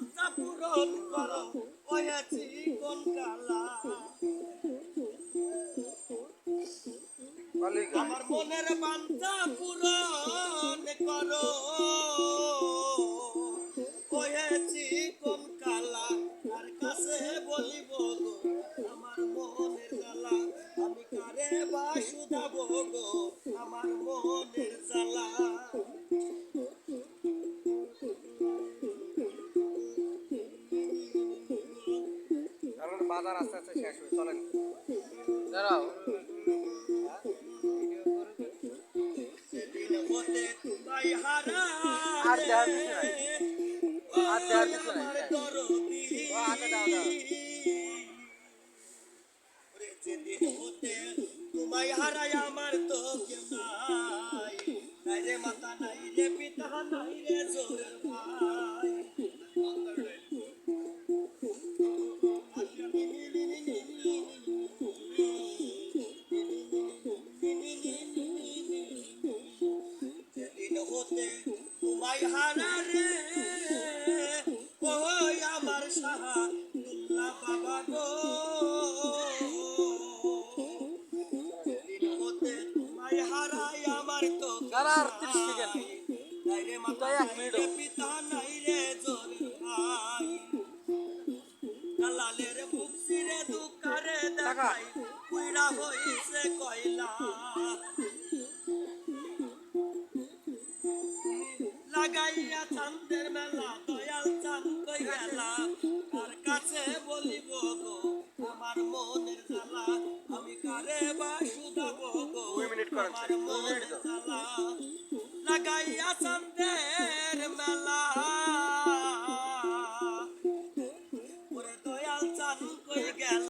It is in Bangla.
বাঞ্ছা পূরণ করো হয়েছি কোন কালা। আমার মনের বাঞ্ছা পূরণ করো। হয়েছি কোন কালা আর কাছে বলিব গো আমার মনের জ্বালা আমি কারে বা শুধাবো গো? আমার মনের জ্বালা। বাজার আস্তে আস্তে শেষ হয়ে চলেন। দাঁড়াও। মাতা নাই। রে পিতা নাই রে ভাই। তোমায় রে। ওই আমার সাহা দুল্লা বাবা গো। যেদিন হতে তোমায় হারাই আমার তো দাঁড়া, 30 সেকেন্ড। নাই রে মাতা এক মিনিট রে হোক। পিতা নাই রে জোরের ভাই কালালের মুখ সিরে দুকারে দেখাই পুইরা হইছে লাগাইয়া চান্দের মেলা দয়াল চাঁদ কই গেলা কার কাছে বলিব গো? আমার মনের জ্বালা আমি কারে বা শুধাবো গো? আমার মনের। জ্বালা লাগাইয়া চান্দের মেলা